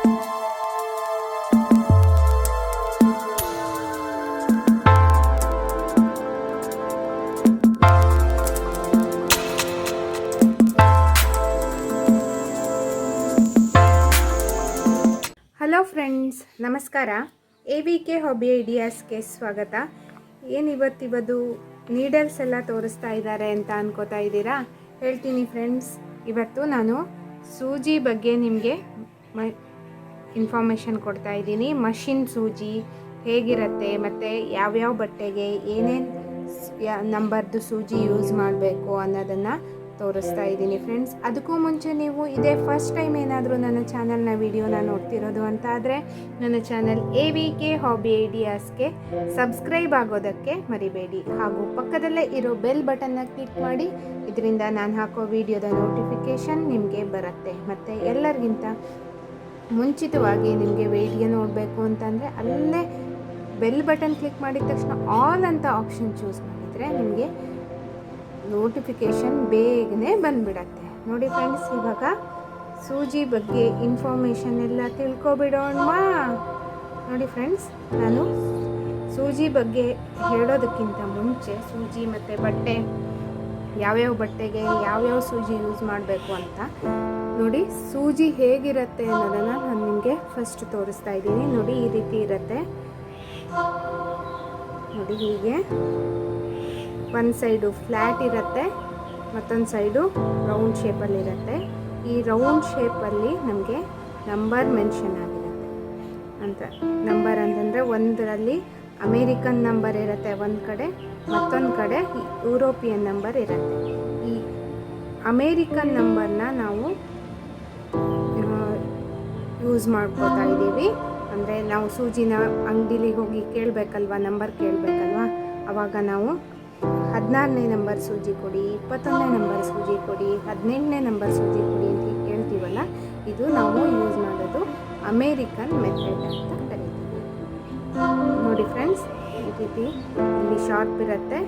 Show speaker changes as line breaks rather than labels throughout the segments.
Hello friends, ನಮಸ್ಕಾರ. A V K hobby ಐಡಿಯಾಸ್ಗೆ ಸ್ವಾಗತ. ಏನು ಇವತ್ತಿವದು ನೀಡಲ್ಸ್ ಎಲ್ಲ ತೋರಿಸ್ತಾ ಇದ್ದಾರೆ ಅಂತ ಅನ್ಕೋತಾ ಇದ್ದೀರಾ? ಹೇಳ್ತೀನಿ ಫ್ರೆಂಡ್ಸ್, ಇವತ್ತು ನಾನು ಸೂಜಿ ಬಗ್ಗೆ ನಿಮಗೆ ಇನ್ಫಾರ್ಮೇಷನ್ ಕೊಡ್ತಾ ಇದ್ದೀನಿ. ಮಷಿನ್ ಸೂಜಿ ಹೇಗಿರುತ್ತೆ, ಮತ್ತು ಯಾವ್ಯಾವ ಬಟ್ಟೆಗೆ ಏನೇನು ನಂಬರ್ದು ಸೂಜಿ ಯೂಸ್ ಮಾಡಬೇಕು ಅನ್ನೋದನ್ನು ತೋರಿಸ್ತಾ ಇದ್ದೀನಿ ಫ್ರೆಂಡ್ಸ್ ಅದಕ್ಕೂ ಮುಂಚೆ ನೀವು ಇದೇ ಫಸ್ಟ್ ಟೈಮ್ ಏನಾದರೂ ನನ್ನ ಚಾನಲ್ನ ವೀಡಿಯೋನ ನೋಡ್ತಿರೋದು ಅಂತ ಆದರೆ ನನ್ನ channel A V K hobby ಐಡಿಯಾಸ್ಗೆ subscribe ಆಗೋದಕ್ಕೆ ಮರಿಬೇಡಿ. ಹಾಗೂ ಪಕ್ಕದಲ್ಲೇ ಇರೋ ಬೆಲ್ ಬಟನ್ನ ಕ್ಲಿಕ್ ಮಾಡಿ, ಇದರಿಂದ ನಾನು ಹಾಕೋ ವಿಡಿಯೋದ ನೋಟಿಫಿಕೇಷನ್ ನಿಮಗೆ ಬರುತ್ತೆ. ಮತ್ತು ಎಲ್ಲರಿಗಿಂತ ಮುಂಚಿತವಾಗಿ ನಿಮಗೆ ವಿಡಿಯೋ ನೋಡಬೇಕು ಅಂತಂದರೆ ಅಲ್ಲೇ ಬೆಲ್ ಬಟನ್ ಕ್ಲಿಕ್ ಮಾಡಿದ ತಕ್ಷಣ ಆಲ್ ಅಂತ ಆಪ್ಷನ್ ಚೂಸ್ ಮಾಡಿದರೆ ನಿಮಗೆ ನೋಟಿಫಿಕೇಷನ್ ಬೇಗನೆ ಬಂದುಬಿಡತ್ತೆ. ನೋಡಿ ಫ್ರೆಂಡ್ಸ್ ಇವಾಗ ಸೂಜಿ ಬಗ್ಗೆ ಇನ್ಫಾರ್ಮೇಷನ್ ಎಲ್ಲ ತಿಳ್ಕೊಬಿಡೋಣ. ನೋಡಿ ಫ್ರೆಂಡ್ಸ್ ನಾನು ಸೂಜಿ ಬಗ್ಗೆ ಹೇಳೋದಕ್ಕಿಂತ ಮುಂಚೆ ಸೂಜಿ ಮತ್ತು ಬಟ್ಟೆ, ಯಾವ್ಯಾವ ಬಟ್ಟೆಗೆ ಯಾವ್ಯಾವ ಸೂಜಿ ಯೂಸ್ ಮಾಡಬೇಕು ಅಂತ ನೋಡಿ ಸೂಜಿ ಹೇಗಿರುತ್ತೆ ಅನ್ನೋದನ್ನು ನಾನು ನಿಮಗೆ ಫಸ್ಟ್ ತೋರಿಸ್ತಾ ಇದ್ದೀನಿ. ನೋಡಿ ಈ ರೀತಿ ಇರುತ್ತೆ. ನೋಡಿ ಹೀಗೆ. ಒಂದು ಸೈಡು ಫ್ಲ್ಯಾಟ್ ಇರುತ್ತೆ, ಮತ್ತೊಂದು ಸೈಡು ರೌಂಡ್ ಶೇಪಲ್ಲಿರುತ್ತೆ ಈ ರೌಂಡ್ ಶೇಪಲ್ಲಿ ನಮಗೆ ನಂಬರ್ ಮೆನ್ಷನ್ ಆಗಿರುತ್ತೆ. ಅಂತ ನಂಬರ್ ಅಂತಂದರೆ ಒಂದರಲ್ಲಿ ಅಮೇರಿಕನ್ ನಂಬರ್ ಇರುತ್ತೆ ಒಂದು ಕಡೆ, ಮತ್ತೊಂದು ಕಡೆ ಯುರೋಪಿಯನ್ ನಂಬರ್ ಇರುತ್ತೆ. ಈ ಅಮೇರಿಕನ್ ನಂಬರ್ನ ನಾವು ಯೂಸ್ ಮಾಡ್ಕೋತಾ ಇದ್ದೀವಿ. ಅಂದರೆ ನಾವು ಸೂಜಿನ ಅಂಗಡಿಲಿ ಹೋಗಿ ಕೇಳಬೇಕಲ್ವ, ನಂಬರ್ ಕೇಳಬೇಕಲ್ವ? ಆವಾಗ ನಾವು ಹದಿನಾರನೇ ನಂಬರ್ ಸೂಜಿ ಕೊಡಿ, ಇಪ್ಪತ್ತೊಂದನೇ ನಂಬರ್ ಸೂಜಿ ಕೊಡಿ, ಹದಿನೆಂಟನೇ ನಂಬರ್ ಸೂಜಿ ಕೊಡಿ ಅಂತ ಕೇಳ್ತೀವಲ್ಲ ಇದು ನಾವು ಯೂಸ್ ಮಾಡೋದು ಅಮೇರಿಕನ್ ಮೆಥಡ್ ಅಂತ ಕರಿತೀವಿ. ನೋಡಿ ಫ್ರೆಂಡ್ಸ್ ಈ ರೀತಿ ಇಲ್ಲಿ ಶಾರ್ಪ್ ಇರುತ್ತೆ,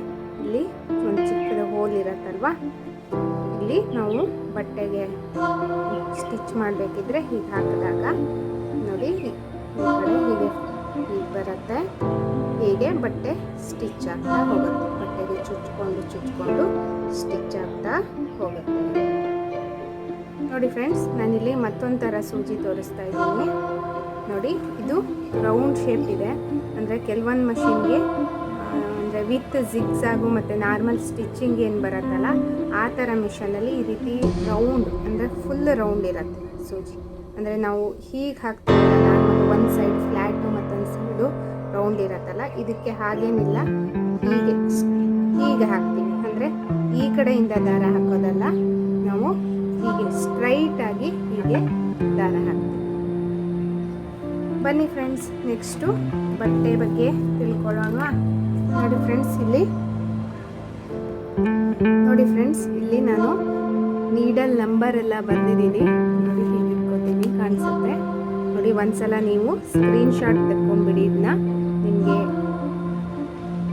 ಇಲ್ಲಿ ಒಂದು ಚಿಕ್ಕದ ಹೋಲ್ ಇರತ್ತಲ್ವ? ಇಲ್ಲಿ ನಾವು ಬಟ್ಟೆಗೆ ಸ್ಟಿಚ್ ಮಾಡಬೇಕಿದ್ರೆ ಹೀಗೆ ಹಾಕಿದಾಗ ನೋಡಿ ಹೀಗೆ ಹೀಗೆ ಬರುತ್ತೆ. ಹೀಗೆ ಬಟ್ಟೆ ಸ್ಟಿಚ್ ಆಗ್ತಾ ಹೋಗುತ್ತೆ. ಬಟ್ಟೆಗೆ ಚುಚ್ಕೊಂಡು ಚುಚ್ಕೊಂಡು ಸ್ಟಿಚ್ ಆಗ್ತಾ ಹೋಗುತ್ತೆ. ನೋಡಿ ಫ್ರೆಂಡ್ಸ್ ನಾನಿಲ್ಲಿ ಮತ್ತೊಂದು ಥರ ಸೂಜಿ ತೋರಿಸ್ತಾ ಇದ್ದೀನಿ. ನೋಡಿ, ಇದು ರೌಂಡ್ ಶೇಪ್ ಇದೆ. ಅಂದರೆ ಕೆಲವೊಂದು ಮಷಿನ್ಗೆ ವಿತ್ ಜಿಗ್ಸಾಗು ಮತ್ತು ನಾರ್ಮಲ್ ಸ್ಟಿಚ್ಚಿಂಗ್ ಏನು ಬರುತ್ತಲ್ಲ, ಆ ಥರ ಮಿಷನಲ್ಲಿ ಈ ರೀತಿ ರೌಂಡ್ ಅಂದರೆ ಫುಲ್ ರೌಂಡ್ ಇರುತ್ತೆ ಸೂಜಿ. ಅಂದರೆ ನಾವು ಹೀಗೆ ಹಾಕ್ತೀವಿ ಒಂದು ಸೈಡ್ ಫ್ಲ್ಯಾಟು ಮತ್ತೊಂದು ಸೈಡು ರೌಂಡ್ ಇರುತ್ತಲ್ಲ, ಇದಕ್ಕೆ ಹಾಗೇನಿಲ್ಲ. ಹೀಗೆ ಹೀಗೆ ಹಾಕ್ತೀವಿ. ಅಂದರೆ ಈ ಕಡೆಯಿಂದ ದಾರ ಹಾಕೋದಲ್ಲ, ನಾವು ಹೀಗೆ ಸ್ಟ್ರೈಟಾಗಿ ಹೀಗೆ ದಾರ ಹಾಕ್ತೀವಿ. ಬನ್ನಿ ಫ್ರೆಂಡ್ಸ್, ನೆಕ್ಸ್ಟು ಬಟ್ಟೆ ಬಗ್ಗೆ ತಿಳ್ಕೊಳ್ಳೋಣ. ಫ್ರೆಂಡ್ಸ್ ಇಲ್ಲಿ. ನೋಡಿ ಫ್ರೆಂಡ್ಸ್ ಇಲ್ಲಿ ನಾನು ನೀಡಲ್ ನಂಬರ್ ಎಲ್ಲ ಬಂದಿದ್ದೀನಿ ನೋಡಿ ಹೀಗೆ ಇಟ್ಕೋತೀನಿ, ಕಾಣಿಸುತ್ತೆ. ನೋಡಿ ಒಂದ್ಸಲ ನೀವು ಸ್ಕ್ರೀನ್ ಶಾಟ್ ತೆಕ್ಕೊಂಡ್ಬಿಡಿ ಇದನ್ನ ನಿಮಗೆ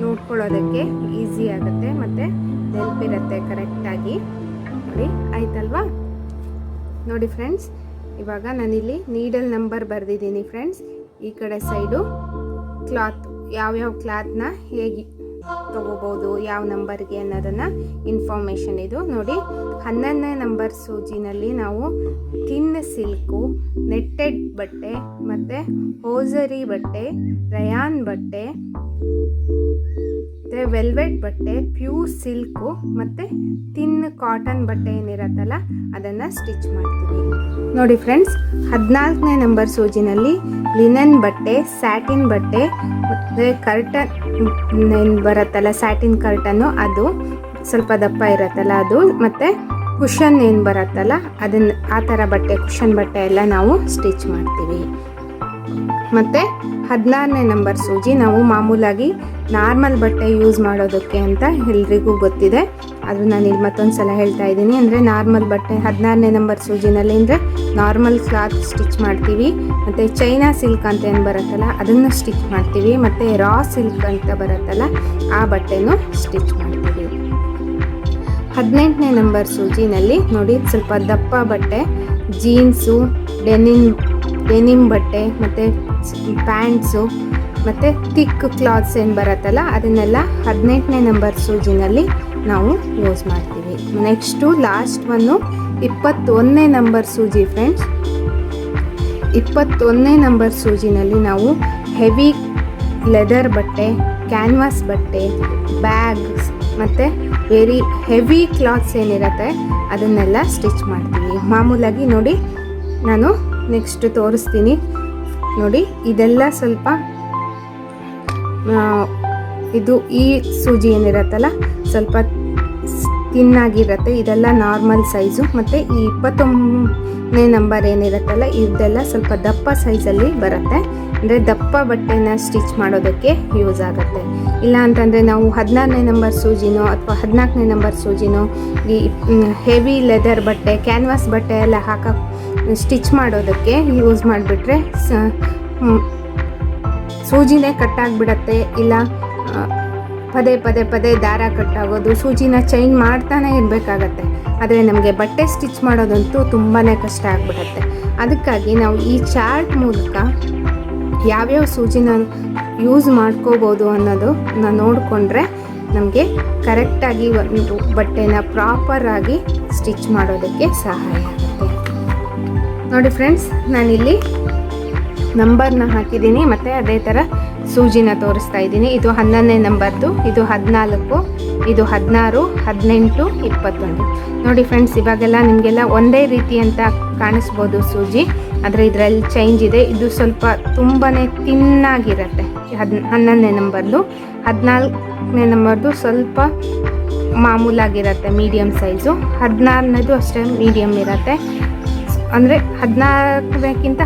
ನೋಡ್ಕೊಳ್ಳೋದಕ್ಕೆ ಈಸಿ ಆಗುತ್ತೆ, ಮತ್ತು ನೆನಪಿರುತ್ತೆ ಕರೆಕ್ಟಾಗಿ ನೋಡಿ, ಆಯ್ತಲ್ವಾ? ನೋಡಿ ಫ್ರೆಂಡ್ಸ್ ಇವಾಗ ನಾನಿಲ್ಲಿ ನೀಡಲ್ ನಂಬರ್ ಬರೆದಿದ್ದೀನಿ ಫ್ರೆಂಡ್ಸ್ ಈ ಕಡೆ ಸೈಡು ಕ್ಲಾತ್ ಯಾವ್ಯಾವ ಕ್ಲಾತ್ನ ಹೇಗೆ ತೊಗೋಬೋದು ಯಾವ ನಂಬರ್ಗೆ ಅನ್ನೋದನ್ನು ಇನ್ಫಾರ್ಮೇಷನ್ ಇದು. ನೋಡಿ, ಹನ್ನೊಂದನೇ ನಂಬರ್ ಸೂಜಿನಲ್ಲಿ ನಾವು ತಿನ್ನ ಸಿಲ್ಕು, ನೆಟ್ಟೆಡ್ ಬಟ್ಟೆ ಮತ್ತು ಹೋಸರಿ ಬಟ್ಟೆ, ರಯಾನ್ ಬಟ್ಟೆ ಮತ್ತು ವೆಲ್ವೆಟ್ ಬಟ್ಟೆ, ಪ್ಯೂರ್ ಸಿಲ್ಕು ಮತ್ತು ತಿನ್ ಕಾಟನ್ ಬಟ್ಟೆ ಏನಿರತ್ತಲ್ಲ, ಅದನ್ನು ಸ್ಟಿಚ್ ಮಾಡ್ತೀವಿ. ನೋಡಿ ಫ್ರೆಂಡ್ಸ್, ಹದಿನಾಲ್ಕನೇ ನಂಬರ್ ಸೂಜಿನಲ್ಲಿ ಲಿನನ್ ಬಟ್ಟೆ, ಸ್ಯಾಟಿನ್ ಬಟ್ಟೆ ಮತ್ತು ಕರ್ಟನ್ ಏನು ಬರುತ್ತಲ್ಲ, ಸ್ಯಾಟಿನ್ ಕರ್ಟನ್ನು, ಅದು ಸ್ವಲ್ಪ ದಪ್ಪ ಇರುತ್ತಲ್ಲ ಅದು, ಮತ್ತು ಕುಷನ್ ಏನು ಬರುತ್ತಲ್ಲ, ಅದನ್ನು ಆ ಥರ ಬಟ್ಟೆ, ಕುಷನ್ ಬಟ್ಟೆ ಎಲ್ಲ ನಾವು ಸ್ಟಿಚ್ ಮಾಡ್ತೀವಿ. ಮತ್ತು ಹದಿನಾರನೇ ನಂಬರ್ ಸೂಜಿ ನಾವು ಮಾಮೂಲಾಗಿ ನಾರ್ಮಲ್ ಬಟ್ಟೆ ಯೂಸ್ ಮಾಡೋದಕ್ಕೆ ಅಂತ ಎಲ್ರಿಗೂ ಗೊತ್ತಿದೆ. ಅದು ನಾನು ಇಲ್ಲಿ ಮತ್ತೊಂದು ಸಲ ಹೇಳ್ತಾ ಇದ್ದೀನಿ. ಅಂದರೆ ನಾರ್ಮಲ್ ಬಟ್ಟೆ ಹದಿನಾರನೇ ನಂಬರ್ ಸೂಜಿನಲ್ಲಿ ಅಂದರೆ ನಾರ್ಮಲ್ ಕ್ಲಾತ್ ಸ್ಟಿಚ್ ಮಾಡ್ತೀವಿ. ಮತ್ತು ಚೈನಾ ಸಿಲ್ಕ್ ಅಂತ ಏನು ಬರುತ್ತಲ್ಲ, ಅದನ್ನು ಸ್ಟಿಚ್ ಮಾಡ್ತೀವಿ. ಮತ್ತು ರಾ ಸಿಲ್ಕ್ ಅಂತ ಬರುತ್ತಲ್ಲ, ಆ ಬಟ್ಟೆನೂ ಸ್ಟಿಚ್ ಮಾಡ್ತೀವಿ. ಹದಿನೆಂಟನೇ ನಂಬರ್ ಸೂಜಿನಲ್ಲಿ ನೋಡಿ, ಸ್ವಲ್ಪ ದಪ್ಪ ಬಟ್ಟೆ ಜೀನ್ಸು ಡೆನಿನ್ ಡೆನಿಮ್ ಬಟ್ಟೆ, ಮತ್ತು ಪ್ಯಾಂಟ್ಸು, ಮತ್ತು ತಿಕ್ ಕ್ಲಾತ್ಸ್ ಏನು ಬರುತ್ತಲ್ಲ, ಅದನ್ನೆಲ್ಲ ಹದಿನೆಂಟನೇ ನಂಬರ್ ಸೂಜಿನಲ್ಲಿ ನಾವು ಯೂಸ್ ಮಾಡ್ತೀವಿ. ನೆಕ್ಸ್ಟು, ಲಾಸ್ಟ್ ಒಂದು ಇಪ್ಪತ್ತೊಂದನೇ ನಂಬರ್ ಸೂಜಿ ಫ್ರೆಂಡ್ಸ್. ಇಪ್ಪತ್ತೊಂದನೇ ನಂಬರ್ ಸೂಜಿನಲ್ಲಿ ನಾವು ಹೆವಿ ಲೆದರ್ ಬಟ್ಟೆ, ಕ್ಯಾನ್ವಾಸ್ ಬಟ್ಟೆ, ಬ್ಯಾಗ್ಸ್, ಮತ್ತು ವೆರಿ ಹೆವಿ ಕ್ಲಾತ್ಸ್ ಏನಿರುತ್ತೆ, ಅದನ್ನೆಲ್ಲ ಸ್ಟಿಚ್ ಮಾಡ್ತೀವಿ. ಮಾಮೂಲಾಗಿ ನೋಡಿ, ನಾನು ನೆಕ್ಸ್ಟ್ ತೋರಿಸ್ತೀನಿ. ನೋಡಿ, ಇದೆಲ್ಲ ಸ್ವಲ್ಪ ಇದು ಈ ಸೂಜಿ ಏನಿರತ್ತಲ್ಲ, ಸ್ವಲ್ಪ ತಿನ್ನಾಗಿರುತ್ತೆ ಇದೆಲ್ಲ ನಾರ್ಮಲ್ ಸೈಜು ಮತ್ತು ಈ ಇಪ್ಪತ್ತೊಂದನೇ ನಂಬರ್ ಏನಿರುತ್ತಲ್ಲ ಇದೆಲ್ಲ ಸ್ವಲ್ಪ ದಪ್ಪ ಸೈಜಲ್ಲಿ ಬರುತ್ತೆ. ಅಂದರೆ ದಪ್ಪ ಬಟ್ಟೆನ ಸ್ಟಿಚ್ ಮಾಡೋದಕ್ಕೆ ಯೂಸ್ ಆಗುತ್ತೆ. ಇಲ್ಲ ಅಂತಂದರೆ ನಾವು ಹದಿನಾರನೇ ನಂಬರ್ ಸೂಜಿನೋ ಅಥವಾ ಹದಿನಾಲ್ಕನೇ ನಂಬರ್ ಸೂಜಿನೋ ಈ ಹೆವಿ ಲೆದರ್ ಬಟ್ಟೆ ಕ್ಯಾನ್ವಾಸ್ ಬಟ್ಟೆ ಎಲ್ಲ ಸ್ಟಿಚ್ ಮಾಡೋದಕ್ಕೆ ಯೂಸ್ ಮಾಡಿಬಿಟ್ರೆ ಸೂಜಿನೇ ಕಟ್ಟಾಗ್ಬಿಡತ್ತೆ. ಇಲ್ಲ ಪದೇ ಪದೇ ಪದೇ ದಾರ ಕಟ್ಟಾಗೋದು, ಸೂಜಿನ ಚೈನ್ ಮಾಡ್ತಾನೆ ಇರಬೇಕಾಗತ್ತೆ. ಆದರೆ ನಮಗೆ ಬಟ್ಟೆ ಸ್ಟಿಚ್ ಮಾಡೋದಂತೂ ತುಂಬಾ ಕಷ್ಟ ಆಗಿಬಿಡತ್ತೆ. ಅದಕ್ಕಾಗಿ ನಾವು ಈ ಚಾರ್ಟ್ ಮೂಲಕ ಯಾವ್ಯಾವ ಸೂಜಿನ ಯೂಸ್ ಮಾಡ್ಕೋಬೋದು ಅನ್ನೋದು ನಾನು ನೋಡಿಕೊಂಡ್ರೆ ನಮಗೆ ಕರೆಕ್ಟಾಗಿ ಒಂದು ಬಟ್ಟೆನ ಪ್ರಾಪರಾಗಿ ಸ್ಟಿಚ್ ಮಾಡೋದಕ್ಕೆ ಸಹಾಯ ಆಗುತ್ತೆ. ನೋಡಿ ಫ್ರೆಂಡ್ಸ್ ನಾನಿಲ್ಲಿ ನಂಬರ್ನ ಹಾಕಿದ್ದೀನಿ, ಮತ್ತು ಅದೇ ಥರ ಸೂಜಿನ ತೋರಿಸ್ತಾ ಇದ್ದೀನಿ. ಇದು ಹನ್ನೊಂದನೇ ನಂಬರ್ದು ಇದು ಹದಿನಾಲ್ಕು, ಇದು ಹದಿನಾರು, ಹದಿನೆಂಟು, ಇಪ್ಪತ್ತೊಂದು. ನೋಡಿ ಫ್ರೆಂಡ್ಸ್ ಇವಾಗೆಲ್ಲ ನಿಮಗೆಲ್ಲ ಒಂದೇ ರೀತಿ ಅಂತ ಕಾಣಿಸ್ಬೋದು ಸೂಜಿ. ಆದರೆ ಇದರಲ್ಲಿ ಚೇಂಜ್ ಇದೆ. ಇದು ಸ್ವಲ್ಪ ತುಂಬಾ ತಿನ್ನಾಗಿರುತ್ತೆ. ಹದ್, ಹನ್ನೊಂದನೇ ನಂಬರ್ದು ಹದಿನಾಲ್ಕನೇ ನಂಬರ್ದು ಸ್ವಲ್ಪ ಮಾಮೂಲಾಗಿರುತ್ತೆ ಮೀಡಿಯಮ್ ಸೈಜು ಹದಿನಾರನೇದು ಅಷ್ಟೇ ಮೀಡಿಯಮ್ ಇರುತ್ತೆ. ಅಂದರೆ ಹದಿನಾಲ್ಕಕ್ಕಿಂತ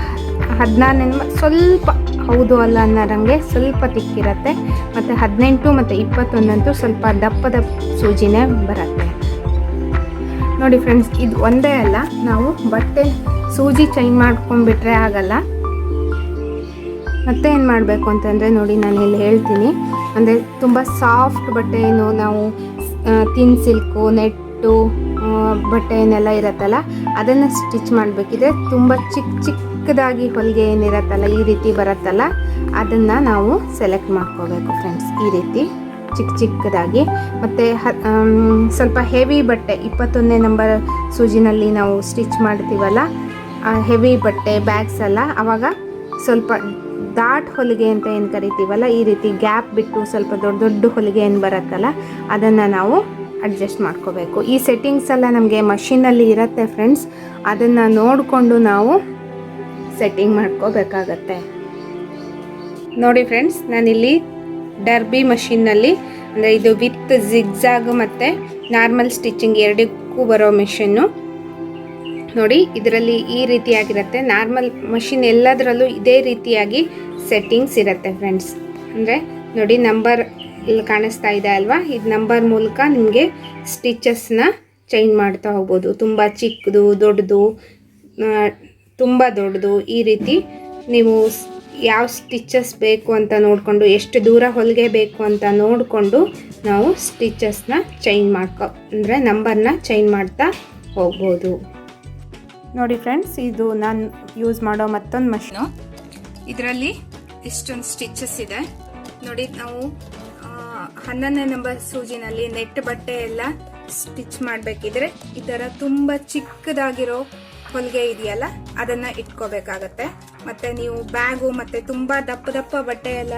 ಹದಿನಾರನೇ, ಸ್ವಲ್ಪ ಹೌದು ಅಲ್ಲ ಅನ್ನೋರಂಗೆ ಸ್ವಲ್ಪ ತಿಕ್ಕಿರುತ್ತೆ. ಮತ್ತು ಹದಿನೆಂಟು ಮತ್ತು ಇಪ್ಪತ್ತೊಂದಂತೂ ಸ್ವಲ್ಪ ದಪ್ಪದ ಸೂಜಿನೇ ಬರುತ್ತೆ. ನೋಡಿ ಫ್ರೆಂಡ್ಸ್ ಇದು ಒಂದೇ ಅಲ್ಲ, ನಾವು ಬಟ್ಟೆ ಸೂಜಿ ಚೈನ್ ಮಾಡ್ಕೊಂಡ್ಬಿಟ್ರೆ ಆಗಲ್ಲ. ಮತ್ತೆ ಏನು ಮಾಡಬೇಕು ಅಂತಂದರೆ ನೋಡಿ ನಾನು ಇಲ್ಲಿ ಹೇಳ್ತೀನಿ. ಅಂದರೆ ತುಂಬ ಸಾಫ್ಟ್ ಬಟ್ಟೆಯನ್ನು ನಾವು ತಿನ್ ಸಿಲ್ಕು ನೆಟ್ಟು ಬಟ್ಟೆ ಏನೆಲ್ಲ ಇರತ್ತಲ್ಲ, ಅದನ್ನು ಸ್ಟಿಚ್ ಮಾಡಬೇಕಿದ್ರೆ ತುಂಬ ಚಿಕ್ಕ ಚಿಕ್ಕದಾಗಿ ಹೊಲಿಗೆ ಏನಿರತ್ತಲ್ಲ, ಈ ರೀತಿ ಬರುತ್ತಲ್ಲ, ಅದನ್ನು ನಾವು ಸೆಲೆಕ್ಟ್ ಮಾಡ್ಕೋಬೇಕು ಫ್ರೆಂಡ್ಸ್ ಈ ರೀತಿ ಚಿಕ್ಕ ಚಿಕ್ಕದಾಗಿ. ಮತ್ತು ಹ ಸ್ವಲ್ಪ ಹೆವಿ ಬಟ್ಟೆ, ಇಪ್ಪತ್ತೊಂದನೇ ನಂಬರ್ ಸೂಜಿನಲ್ಲಿ ನಾವು ಸ್ಟಿಚ್ ಮಾಡ್ತೀವಲ್ಲ ಹೆವಿ ಬಟ್ಟೆ ಬ್ಯಾಗ್ಸ್ ಎಲ್ಲ ಆವಾಗ ಸ್ವಲ್ಪ ದಾಟ್ ಹೊಲಿಗೆ ಅಂತ ಏನು ಕರಿತೀವಲ್ಲ, ಈ ರೀತಿ ಗ್ಯಾಪ್ ಬಿಟ್ಟು ಸ್ವಲ್ಪ ದೊಡ್ಡ ದೊಡ್ಡ ಹೊಲಿಗೆ ಏನು ಬರುತ್ತಲ್ಲ, ಅದನ್ನು ನಾವು ಅಡ್ಜಸ್ಟ್ ಮಾಡ್ಕೋಬೇಕು. ಈ ಸೆಟ್ಟಿಂಗ್ಸ್ ಎಲ್ಲ ನಮಗೆ ಮಷಿನಲ್ಲಿ ಇರುತ್ತೆ ಫ್ರೆಂಡ್ಸ್ ಅದನ್ನು ನೋಡಿಕೊಂಡು ನಾವು ಸೆಟ್ಟಿಂಗ್ ಮಾಡ್ಕೋಬೇಕಾಗತ್ತೆ. ನೋಡಿ ಫ್ರೆಂಡ್ಸ್ ನಾನಿಲ್ಲಿ ಡರ್ಬಿ ಮಷಿನ್ನಲ್ಲಿ ಅಂದರೆ ಇದು ವಿತ್ ಜಿಗ್ಜಾಗ್ ಮತ್ತು ನಾರ್ಮಲ್ ಸ್ಟಿಚಿಂಗ್ ಎರಡಕ್ಕೂ ಬರೋ ಮಿಷನ್ನು ನೋಡಿ, ಇದರಲ್ಲಿ ಈ ರೀತಿಯಾಗಿರುತ್ತೆ. ನಾರ್ಮಲ್ ಮಷಿನ್ ಎಲ್ಲದರಲ್ಲೂ ಇದೇ ರೀತಿಯಾಗಿ ಸೆಟ್ಟಿಂಗ್ಸ್ ಇರುತ್ತೆ ಫ್ರೆಂಡ್ಸ್ ಅಂದರೆ ನೋಡಿ ನಂಬರ್ ಇಲ್ಲಿ ಕಾಣಿಸ್ತಾ ಇದೆ ಅಲ್ವಾ? ಇದು ನಂಬರ್ ಮೂಲಕ ನಿಮಗೆ ಸ್ಟಿಚಸ್ನ ಚೇಂಜ್ ಮಾಡ್ತಾ ಹೋಗ್ಬೋದು. ತುಂಬ ಚಿಕ್ಕದು ದೊಡ್ಡದು ತುಂಬ ದೊಡ್ಡದು ಈ ರೀತಿ ನೀವು ಯಾವ ಸ್ಟಿಚಸ್ ಬೇಕು ಅಂತ ನೋಡಿಕೊಂಡು, ಎಷ್ಟು ದೂರ ಹೊಲಿಗೆ ಬೇಕು ಅಂತ ನೋಡಿಕೊಂಡು ನಾವು ಸ್ಟಿಚಸ್ನ ಚೇಂಜ್ ಮಾಡ್ಕೊ, ಅಂದರೆ ನಂಬರ್ನ ಚೇಂಜ್ ಮಾಡ್ತಾ ಹೋಗ್ಬೋದು. ನೋಡಿ ಫ್ರೆಂಡ್ಸ್ ಇದು ನಾನು ಯೂಸ್ ಮಾಡೋ ಮತ್ತೊಂದು ಮಷೀನು ಇದರಲ್ಲಿ ಇಷ್ಟೊಂದು ಸ್ಟಿಚಸ್ ಇದೆ. ನೋಡಿ, ನಾವು ಹನ್ನೊಂದನೇ ನಂಬರ್ ಸೂಜಿನಲ್ಲಿ ನೆಟ್ ಬಟ್ಟೆ ಎಲ್ಲ ಸ್ಟಿಚ್ ಮಾಡಬೇಕಿದ್ರೆ ಈ ಥರ ತುಂಬ ಚಿಕ್ಕದಾಗಿರೋ ಹೊಲಿಗೆ ಇದೆಯಲ್ಲ, ಅದನ್ನು ಇಟ್ಕೋಬೇಕಾಗತ್ತೆ. ಮತ್ತು ನೀವು ಬ್ಯಾಗು ಮತ್ತು ತುಂಬ ದಪ್ಪ ದಪ್ಪ ಬಟ್ಟೆ ಎಲ್ಲ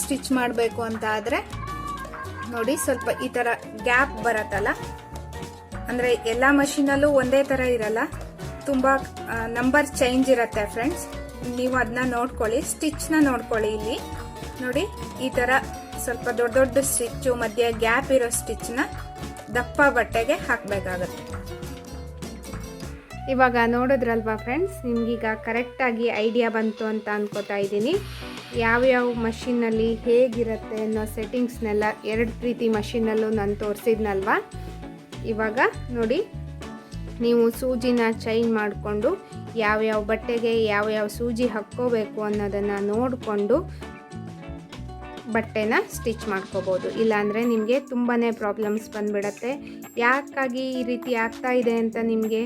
ಸ್ಟಿಚ್ ಮಾಡಬೇಕು ಅಂತ ಆದರೆ, ನೋಡಿ ಸ್ವಲ್ಪ ಈ ಥರ ಗ್ಯಾಪ್ ಬರತ್ತಲ್ಲ? ಅಂದರೆ ಎಲ್ಲ ಮಷೀನಲ್ಲೂ ಒಂದೇ ಥರ ಇರಲ್ಲ, ತುಂಬ ನಂಬರ್ ಚೇಂಜ್ ಇರುತ್ತೆ ಫ್ರೆಂಡ್ಸ್ ನೀವು ಅದನ್ನ ನೋಡ್ಕೊಳ್ಳಿ ಸ್ಟಿಚ್ನ ನೋಡ್ಕೊಳ್ಳಿ ಇಲ್ಲಿ. ನೋಡಿ, ಈ ಥರ ಸ್ವಲ್ಪ ದೊಡ್ಡ ದೊಡ್ಡ ಸ್ಟಿಚ್ಚು, ಮಧ್ಯೆ ಗ್ಯಾಪ್ ಇರೋ ಸ್ಟಿಚ್ನ ದಪ್ಪ ಬಟ್ಟೆಗೆ ಹಾಕಬೇಕಾಗತ್ತೆ. ಇವಾಗ ನೋಡಿದ್ರಲ್ವಾ ಫ್ರೆಂಡ್ಸ್, ನಿಮಗೀಗ ಕರೆಕ್ಟಾಗಿ ಐಡಿಯಾ ಬಂತು ಅಂತ ಅನ್ಕೋತಾ ಇದ್ದೀನಿ. ಯಾವ್ಯಾವ ಮಷಿನ್ನಲ್ಲಿ ಹೇಗಿರುತ್ತೆ ಅನ್ನೋ ಸೆಟ್ಟಿಂಗ್ಸ್ನೆಲ್ಲ ಎರಡು ರೀತಿ ಮಷಿನಲ್ಲೂ ನಾನು ತೋರಿಸಿದ್ನಲ್ವಾ? ಇವಾಗ ನೋಡಿ, ನೀವು ಸೂಜಿನ ಚೈನ್ ಮಾಡಿಕೊಂಡು ಯಾವ್ಯಾವ ಬಟ್ಟೆಗೆ ಯಾವ್ಯಾವ ಸೂಜಿ ಹಾಕ್ಕೋಬೇಕು ಅನ್ನೋದನ್ನು ನೋಡಿಕೊಂಡು ಬಟ್ಟೆನ ಸ್ಟಿಚ್ ಮಾಡ್ಕೋಬೋದು. ಇಲ್ಲಾಂದರೆ ನಿಮಗೆ ತುಂಬಾ ಪ್ರಾಬ್ಲಮ್ಸ್ ಬಂದ್ಬಿಡತ್ತೆ. ಯಾಕಾಗಿ ಈ ರೀತಿ ಆಗ್ತಾ ಇದೆ ಅಂತ ನಿಮಗೆ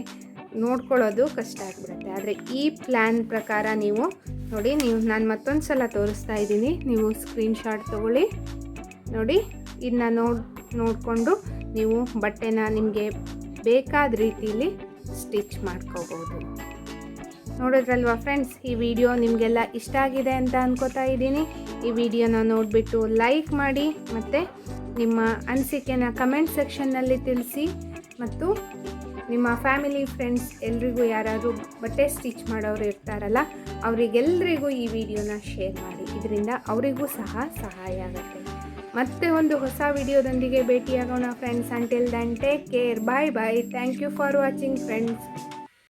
ನೋಡ್ಕೊಳ್ಳೋದು ಕಷ್ಟ ಆಗಿಬಿಡುತ್ತೆ. ಆದರೆ ಈ ಪ್ಲ್ಯಾನ್ ಪ್ರಕಾರ ನೀವು ನೋಡಿ, ನೀವು ನಾನು ಮತ್ತೊಂದು ಸಲ ತೋರಿಸ್ತಾ ಇದ್ದೀನಿ. ನೀವು ಸ್ಕ್ರೀನ್ಶಾಟ್ ತೊಗೊಳ್ಳಿ. ನೋಡಿ ಇದನ್ನ ನೋಡ್, ನೋಡಿಕೊಂಡು ನೀವು ಬಟ್ಟೆನ ನಿಮಗೆ ಬೇಕಾದ ರೀತಿಯಲ್ಲಿ ಸ್ಟಿಚ್ ಮಾಡ್ಕೋಬೋದು. ನೋಡಿದ್ರಲ್ವಾ ಫ್ರೆಂಡ್ಸ್, ಈ ವಿಡಿಯೋ ನಿಮಗೆಲ್ಲ ಇಷ್ಟ ಆಗಿದೆ ಅಂತ ಅನ್ಕೋತಾ ಇದ್ದೀನಿ. ಈ ವಿಡಿಯೋನ ನೋಡಿಬಿಟ್ಟು ಲೈಕ್ ಮಾಡಿ ಮತ್ತು ನಿಮ್ಮ ಅನಿಸಿಕೆನ ಕಮೆಂಟ್ ಸೆಕ್ಷನ್ನಲ್ಲಿ ತಿಳಿಸಿ ಮತ್ತು ನಿಮ್ಮ ಫ್ಯಾಮಿಲಿ, ಫ್ರೆಂಡ್ಸ್ ಎಲ್ರಿಗೂ ಯಾರಾದರೂ ಬಟ್ಟೆ ಸ್ಟಿಚ್ ಮಾಡೋರು ಇರ್ತಾರಲ್ಲ ಅವರಿಗೆಲ್ಲರಿಗೂ ಈ ವಿಡಿಯೋನ ಶೇರ್ ಮಾಡಿ. ಇದರಿಂದ ಅವರಿಗೂ ಸಹ ಸಹಾಯ ಆಗುತ್ತೆ. ಮತ್ತೆ ಒಂದು ಹೊಸ ವಿಡಿಯೋದೊಂದಿಗೆ ಭೇಟಿಯಾಗೋಣ friends. Until then take care bye bye thank you for watching friends